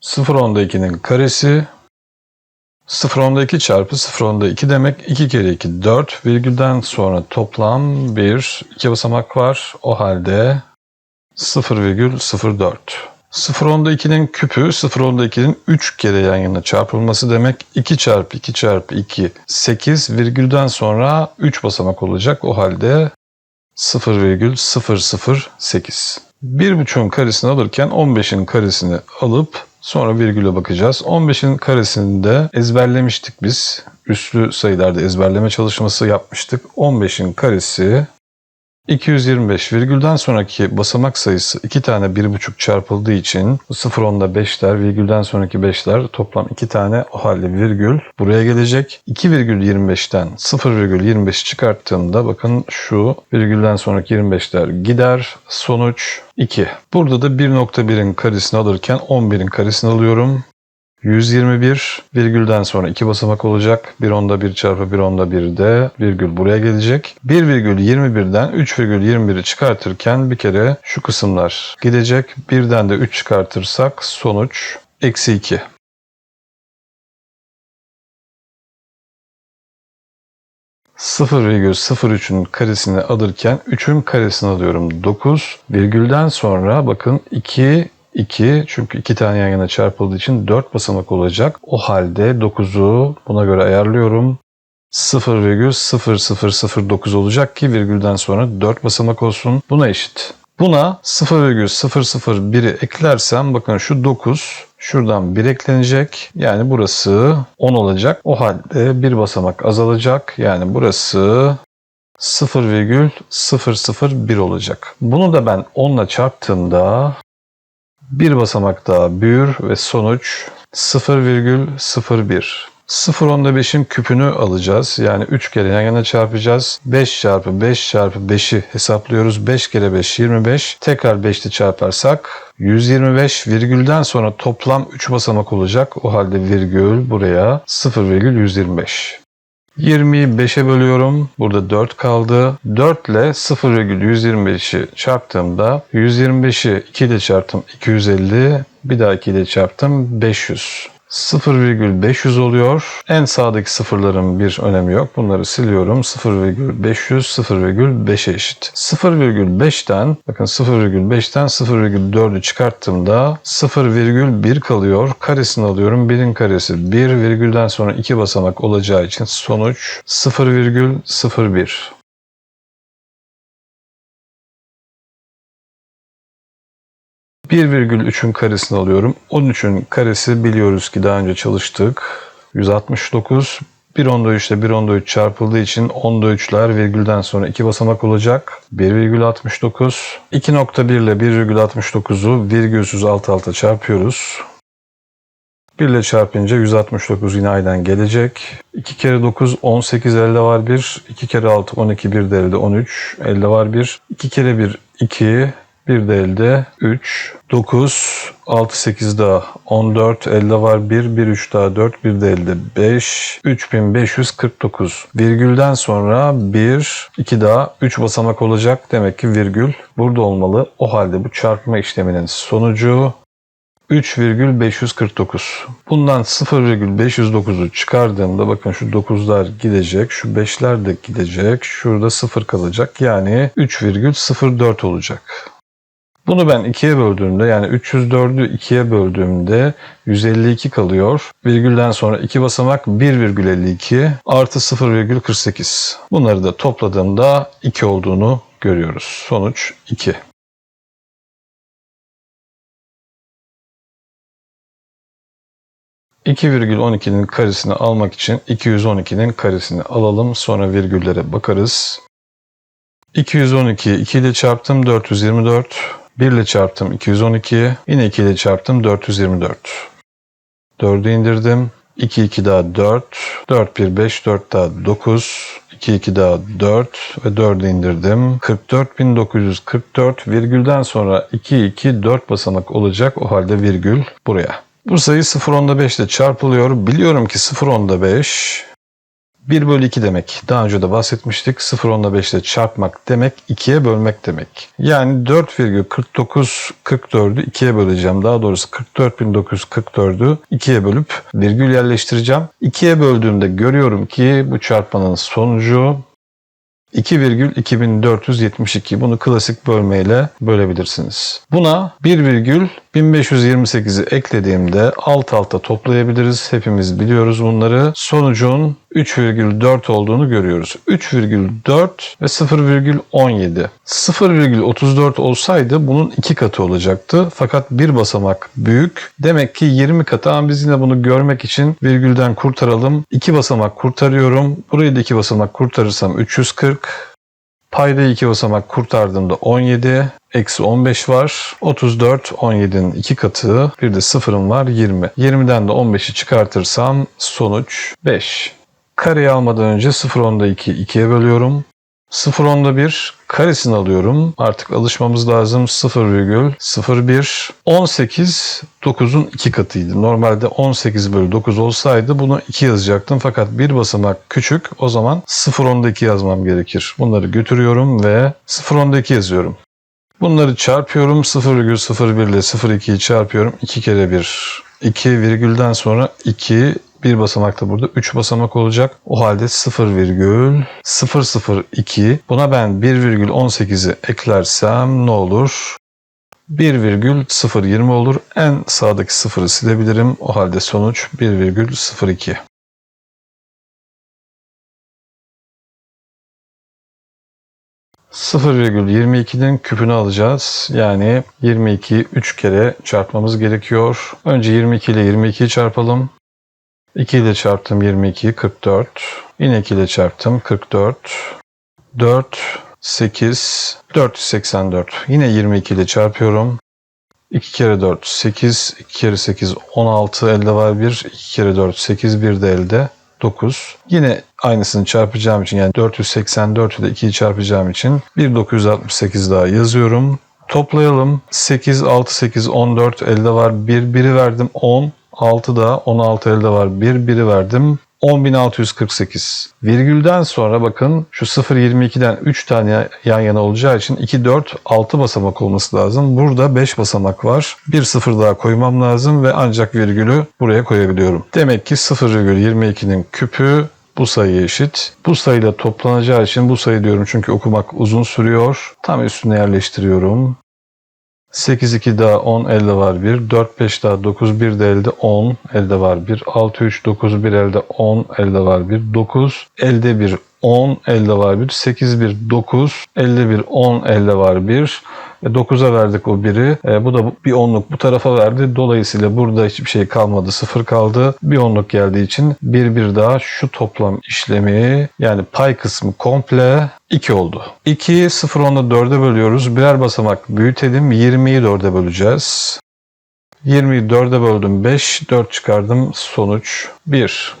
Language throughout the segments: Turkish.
Sıfır onda 2'nin karesi 0 onda 2 çarpı 0 onda 2 demek 2 kere 2 4 virgülden sonra toplam bir iki basamak var. O halde 0,04. 0 onda 2'nin küpü 0 onda 2'nin 3 kere yan yana çarpılması demek 2 çarpı 2 çarpı 2 8 virgülden sonra 3 basamak olacak. O halde 0,008. 1,5'un karesini alırken 15'in karesini alıp sonra virgüle bakacağız. 15'in karesini de ezberlemiştik biz. Üslü sayılarda ezberleme çalışması yapmıştık. 15'in karesi 225 virgülden sonraki basamak sayısı 2 tane 1,5 çarpıldığı için 0 onda 5'ler virgülden sonraki 5'ler toplam 2 tane o halde virgül buraya gelecek. 2,25'ten 0,25 çıkarttığımda bakın şu virgülden sonraki 25'ler gider. Sonuç 2. Burada da 1.1'in karesini alırken 11'in karesini alıyorum. 121 virgülden sonra iki basamak olacak. 1 onda 1 çarpı 1 onda 1 de virgül buraya gelecek. 1,21'den 3,21'i çıkartırken bir kere şu kısımlar gidecek. Birden de 3 çıkartırsak sonuç eksi 2. %0,03'ün karesini alırken 3'ün karesini alıyorum 9. Virgülden sonra bakın 2 2 çünkü iki tane yan yana çarpıldığı için 4 basamak olacak. O halde 9'u buna göre ayarlıyorum. 0,0009 olacak ki virgülden sonra 4 basamak olsun. Buna eşit. Buna 0,001'i eklersem bakın şu 9 şuradan 1 eklenecek. Yani burası 10 olacak. O halde bir basamak azalacak. Yani burası 0,001 olacak. Bunu da ben 10 ile çarptığımda bir basamak daha büyür ve sonuç 0,01. 0 onda 5'in küpünü alacağız. Yani 3 kere yan yana çarpacağız. 5 çarpı 5 çarpı 5'i hesaplıyoruz. 5 kere 5 25. Tekrar 5'te çarparsak 125 virgülden sonra toplam 3 basamak olacak. O halde virgül buraya 0,125. 20'yi 5'e bölüyorum. Burada 4 kaldı. 4 ile 0,125'i çarptığımda 125'i 2 ile çarptım 250. Bir daha 2 ile çarptım 500. 0,500 oluyor. En sağdaki sıfırların bir önemi yok. Bunları siliyorum. 0,500 0,5'e eşit. 0,5'ten bakın 0,5'ten 0,4'ü çıkarttığımda 0,1 kalıyor. Karesini alıyorum. 1'in karesi 1 virgülden sonra 2 basamak olacağı için sonuç 0,01. %1,3'ün karesini alıyorum. 13'ün karesi biliyoruz ki daha önce çalıştık. 169. 1 onda 3 ile 1 onda 3 çarpıldığı için onda 3'ler virgülden sonra 2 basamak olacak. 1,69. 2.1 ile 1,69'u virgülsüz alt alta çarpıyoruz. 1 ile çarpınca 169 yine aynen gelecek. 2 kere 9 18 elde var 1. 2 kere 6 12 1 de elde 13 elde var 1. 2 kere 1 2 bir de elde 3, 9, 6, 8 daha 14, elde var 1, 1, 3 daha 4, bir de elde 5, 3549. Virgülden sonra 1, 2 daha 3 basamak olacak. Demek ki virgül burada olmalı. O halde bu çarpma işleminin sonucu 3,549. Bundan 0,509'u çıkardığımda bakın şu 9'lar gidecek, şu 5'ler de gidecek, şurada 0 kalacak. Yani 3,04 olacak. Bunu ben 2'ye böldüğümde yani 304'ü 2'ye böldüğümde 152 kalıyor. Virgülden sonra 2 basamak 1,52 artı 0,48. Bunları da topladığımda 2 olduğunu görüyoruz. Sonuç 2. %2,12'nin karesini almak için 212'nin karesini alalım. Sonra virgüllere bakarız. 212 2 ile çarptım 424. 1 ile çarptım 212. Yine 2 ile çarptım 424. 4'ü indirdim. 2 2 daha 4. 4 1 5 4 daha 9. 2 2 daha 4 ve 4'ü indirdim. 44.944 virgülden sonra 2 2 4 basamak olacak. O halde virgül buraya. Bu sayı 0 onda 5 ile çarpılıyor. Biliyorum ki 0 onda 5 1 bölü 2 demek. Daha önce de bahsetmiştik. 0 10'la 5 ile çarpmak demek 2'ye bölmek demek. Yani 4,49 44'ü 2'ye böleceğim. Daha doğrusu 44.944'ü 2'ye bölüp virgül yerleştireceğim. 2'ye böldüğümde görüyorum ki bu çarpmanın sonucu 2,2472 bunu klasik bölmeyle bölebilirsiniz. Buna 1,1528'i eklediğimde alt alta toplayabiliriz. Hepimiz biliyoruz bunları. Sonucun 3,4 olduğunu görüyoruz. 3,4 ve 0,17. 0,34 olsaydı bunun iki katı olacaktı. Fakat bir basamak büyük. Demek ki 20 katı ama biz yine bunu görmek için virgülden kurtaralım. 2 basamak kurtarıyorum. Burayı da 2 basamak kurtarırsam 340. Payda 2 basamak kurtardığımda 17. Eksi 15 var. 34, 17'nin 2 katı. Bir de sıfırım var 20. 20'den de 15'i çıkartırsam sonuç 5. Kareyi almadan önce 0 onda 2 2'ye bölüyorum. 0 onda 1 karesini alıyorum. Artık alışmamız lazım. 0,01 18 9'un 2 katıydı. Normalde 18 bölü 9 olsaydı bunu 2 yazacaktım. Fakat bir basamak küçük. O zaman 0 onda 2 yazmam gerekir. Bunları götürüyorum ve 0 onda 2 yazıyorum. Bunları çarpıyorum. 0,01 ile 0,2'yi çarpıyorum. 2 kere 1 2 virgülden sonra 2 bir basamak da burada 3 basamak olacak. O halde 0,002 buna ben 1,18'i eklersem ne olur? 1,020 olur. En sağdaki sıfırı silebilirim. O halde sonuç 1,02. %0,22'nin küpünü alacağız. Yani 22'yi 3 kere çarpmamız gerekiyor. Önce 22 ile 22'yi çarpalım. 2 ile çarptım 22, 44. Yine 2 ile çarptım 44. 4, 8, 484. Yine 22 ile çarpıyorum. 2 kere 4, 8. 2 kere 8, 16. Elde var 1. 2 kere 4, 8. 1 de elde. 9. Yine aynısını çarpacağım için yani 484 ile 2'yi çarpacağım için 1968 daha yazıyorum. Toplayalım. 8, 6, 8, 14 elde var. 1, 1'i verdim 10. 6 da 16 elde var. 1 biri verdim. 10.648. Virgülden sonra bakın şu 0.22'den 3 tane yan yana olacağı için 2, 4, 6 basamak olması lazım. Burada 5 basamak var. Bir sıfır daha koymam lazım ve ancak virgülü buraya koyabiliyorum. Demek ki 0,22'nin küpü bu sayı eşit. Bu sayıyla toplanacağı için bu sayı diyorum çünkü okumak uzun sürüyor. Tam üstüne yerleştiriyorum. 8 2 daha 10 elde var 1. 4 5 daha 9 1 de elde 10 elde var 1. 6 3 9 1 elde 10 elde var 1. 9 elde 1 10 elde var 1. 8 1 9 elde 1 10 elde var 1. 9'a verdik o biri. E, bu da bir onluk bu tarafa verdi. Dolayısıyla burada hiçbir şey kalmadı. Sıfır kaldı. Bir onluk geldiği için bir bir daha şu toplam işlemi yani pay kısmı komple 2 oldu. 2'yi 0 10'da 4'e bölüyoruz. Birer basamak büyütelim. 20'yi 4'e böleceğiz. 20'yi 4'e böldüm 5. 4 çıkardım. Sonuç 1.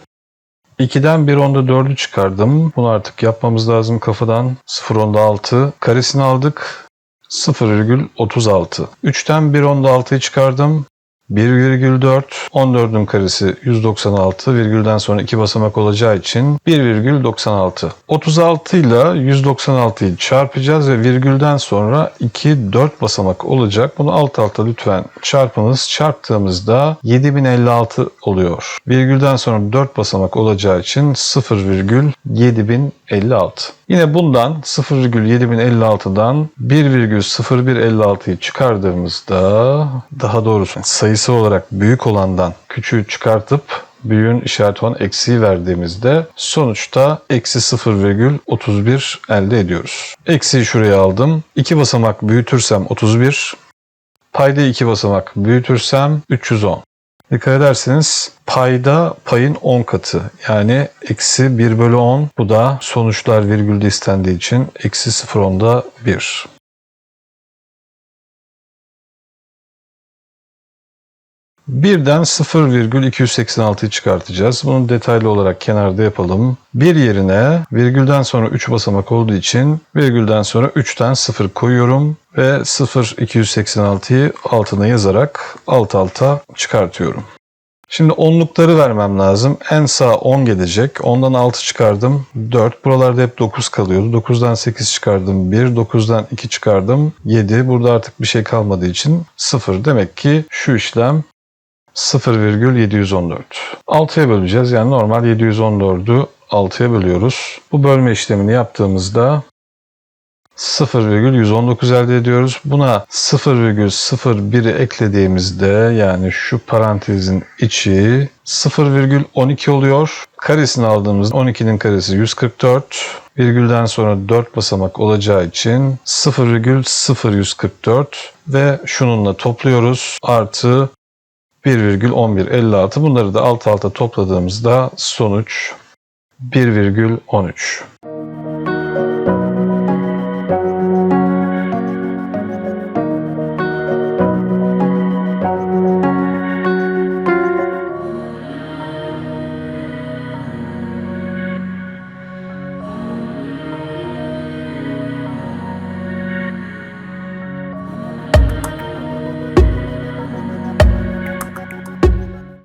2'den 1 onda 4'ü çıkardım. Bunu artık yapmamız lazım kafadan. 0 onda 6. Karesini aldık. 0,36. 3'ten 1 onda 6'yı çıkardım. 1,4 14'ün karesi 196 virgülden sonra 2 basamak olacağı için 1,96. 36 ile 196'yı çarpacağız ve virgülden sonra 2 4 basamak olacak. Bunu alt alta lütfen çarpınız. Çarptığımızda 7056 oluyor. Virgülden sonra 4 basamak olacağı için 0,7056. Yine bundan 0,7056'dan 1,0156'yı çıkardığımızda daha doğrusu sayısı olarak büyük olandan küçüğü çıkartıp büyüğün işareti olan eksiği verdiğimizde sonuçta eksi 0,31 elde ediyoruz. Eksiği şuraya aldım. 2 basamak büyütürsem 31. Payda 2 basamak büyütürsem 310. Dikkat ederseniz payda payın 10 katı. Yani eksi 1 bölü 10. Bu da sonuçlar virgülde istendiği için eksi 0.10'da 1. Birden 0,286'yı çıkartacağız. Bunu detaylı olarak kenarda yapalım. Bir yerine virgülden sonra 3 basamak olduğu için virgülden sonra 3'ten 0 koyuyorum ve 0,286'yı altına yazarak alt alta çıkartıyorum. Şimdi onlukları vermem lazım. En sağ 10 gelecek. Ondan 6 çıkardım 4. Buralarda hep 9 kalıyordu. 9'dan 8 çıkardım 1. 9'dan 2 çıkardım 7. Burada artık bir şey kalmadığı için 0. Demek ki şu işlem 0,714. 6'ya böleceğiz. Yani normal 714'ü 6'ya bölüyoruz. Bu bölme işlemini yaptığımızda 0,119 elde ediyoruz. Buna 0,01'i eklediğimizde yani şu parantezin içi 0,12 oluyor. Karesini aldığımızda 12'nin karesi 144. Virgülden sonra 4 basamak olacağı için 0,0144 ve şununla topluyoruz. Artı 1,1156. Bunları da alt alta topladığımızda sonuç 1,13.